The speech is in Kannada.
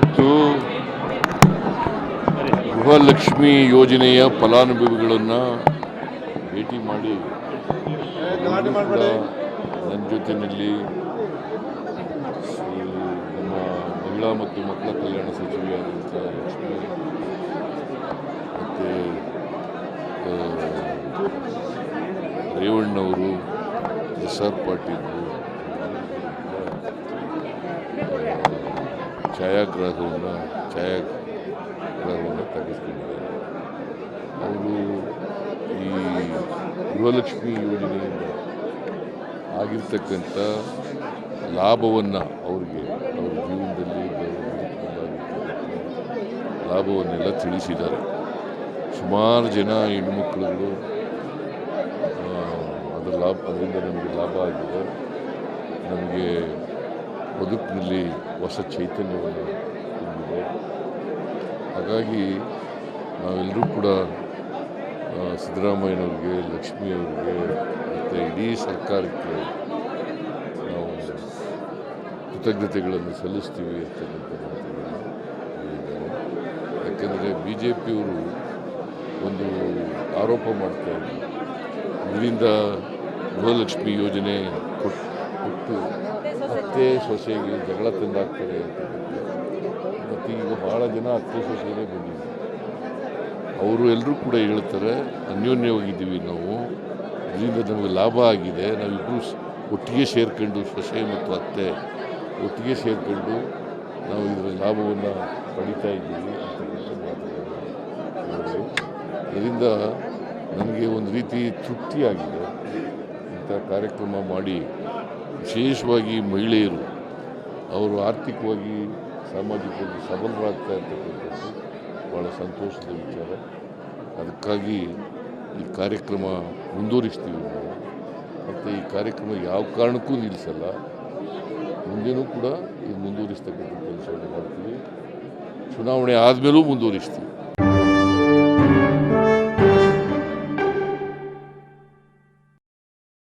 ಇವತ್ತು ಗೃಹಲಕ್ಷ್ಮಿ ಯೋಜನೆಯ ಫಲಾನುಭವಿಗಳನ್ನು ಭೇಟಿ ಮಾಡಿ ನನ್ನ ಜೊತೆಯಲ್ಲಿ ನಮ್ಮ ಮಹಿಳಾ ಮತ್ತು ಮಕ್ಕಳ ಕಲ್ಯಾಣ ಸಚಿವೆಯಾದಂಥ ಲಕ್ಷ್ಮಿ ಮತ್ತು ರೇವಣ್ಣವರು ಎಸ್ ಆರ್ ಪಾಟೀಲ್ ಛಾಯಾಗ್ರಾಹವನ್ನು ಛಾಯಾಗ್ರಹವನ್ನು ತೆಗೆದುಕೊಂಡಿದ್ದಾರೆ ಅವರು ಈ ಗೃಹಲಕ್ಷ್ಮಿ ಯೋಜನೆಯಿಂದ ಆಗಿರ್ತಕ್ಕಂಥ ಲಾಭವನ್ನು ಅವರಿಗೆ, ಅವ್ರ ಜೀವನದಲ್ಲಿ ಲಾಭವನ್ನೆಲ್ಲ ತಿಳಿಸಿದ್ದಾರೆ. ಸುಮಾರು ಜನ ಹೆಣ್ಮಕ್ಳುಗಳು ಅದರ ಲಾಭ, ಅದರಿಂದ ನಮಗೆ ಲಾಭ ಆಗಿದೆ. ನಮಗೆ ಬದುಕಿನಲ್ಲಿ ಹೊಸ ಚೈತನ್ಯವನ್ನು ತುಂಬಿದೆ. ಹಾಗಾಗಿ ನಾವೆಲ್ಲರೂ ಕೂಡ ಸಿದ್ದರಾಮಯ್ಯನವ್ರಿಗೆ, ಲಕ್ಷ್ಮಿಯವ್ರಿಗೆ, ಮತ್ತು ಇಡೀ ಸರ್ಕಾರಕ್ಕೆ ನಾವು ಕೃತಜ್ಞತೆಗಳನ್ನು ಸಲ್ಲಿಸ್ತೀವಿ ಅಂತಕ್ಕಂಥ ಮಾತುಗಳನ್ನು ಹೇಳಿದ್ದಾರೆ ಯಾಕೆಂದರೆ ಬಿ ಜೆ ಪಿಯವರು ಒಂದು ಆರೋಪ ಮಾಡ್ತಾ ಇದ್ದಾರೆ. ಇದರಿಂದ ಗೃಹಲಕ್ಷ್ಮಿ ಯೋಜನೆ ಕೊಟ್ಟು ಕೊಟ್ಟು ಅತ್ತೆ ಸೊಸೆಗೆ ಜಗಳ ತಂದಾಗ್ತಾರೆ ಮತ್ತು ಈಗ ಭಾಳ ಜನ ಅತ್ತೆ ಸೊಸೆಗೆ ಬಂದಿದ್ದೀವಿ ಅವರು ಎಲ್ಲರೂ ಕೂಡ ಹೇಳ್ತಾರೆ, ಅನ್ಯೋನ್ಯವಾಗಿದ್ದೀವಿ ನಾವು. ಇದರಿಂದ ನಮಗೆ ಲಾಭ ಆಗಿದೆ. ನಾವಿಬ್ಬರು ಒಟ್ಟಿಗೆ ಸೇರ್ಕೊಂಡು ಸೊಸೆ ಮತ್ತು ಅತ್ತೆ, ಒಟ್ಟಿಗೆ ಸೇರಿಕೊಂಡು ನಾವು ಇದರ ಲಾಭವನ್ನು ಪಡಿತಾ ಇದ್ದೀವಿ. ಅಂತಕ್ಕಂಥ ಅದರಿಂದ ನನಗೆ ಒಂದು ರೀತಿ ತೃಪ್ತಿಯಾಗಿದೆ. ಇಂಥ ಕಾರ್ಯಕ್ರಮ ಮಾಡಿ ವಿಶೇಷವಾಗಿ ಮಹಿಳೆಯರು ಅವರು ಆರ್ಥಿಕವಾಗಿ, ಸಾಮಾಜಿಕವಾಗಿ ಸಬಲರಾಗ್ತಾ ಇರ್ತಕ್ಕಂಥದ್ದು ಭಾಳ ಸಂತೋಷದ ವಿಚಾರ. ಅದಕ್ಕಾಗಿ ಈ ಕಾರ್ಯಕ್ರಮ ಮುಂದುವರಿಸ್ತೀವಿ ನಾವು. ಮತ್ತು ಈ ಕಾರ್ಯಕ್ರಮ ಯಾವ ಕಾರಣಕ್ಕೂ ನಿಲ್ಲಿಸಲ್ಲ. ಮುಂದೇನೂ ಕೂಡ ಇದು ಮುಂದುವರಿಸ್ತಕ್ಕಂಥ ಕೆಲಸವನ್ನು ಮಾಡ್ತೀವಿ. ಚುನಾವಣೆ ಆದಮೇಲೂ ಮುಂದುವರಿಸ್ತೀವಿ.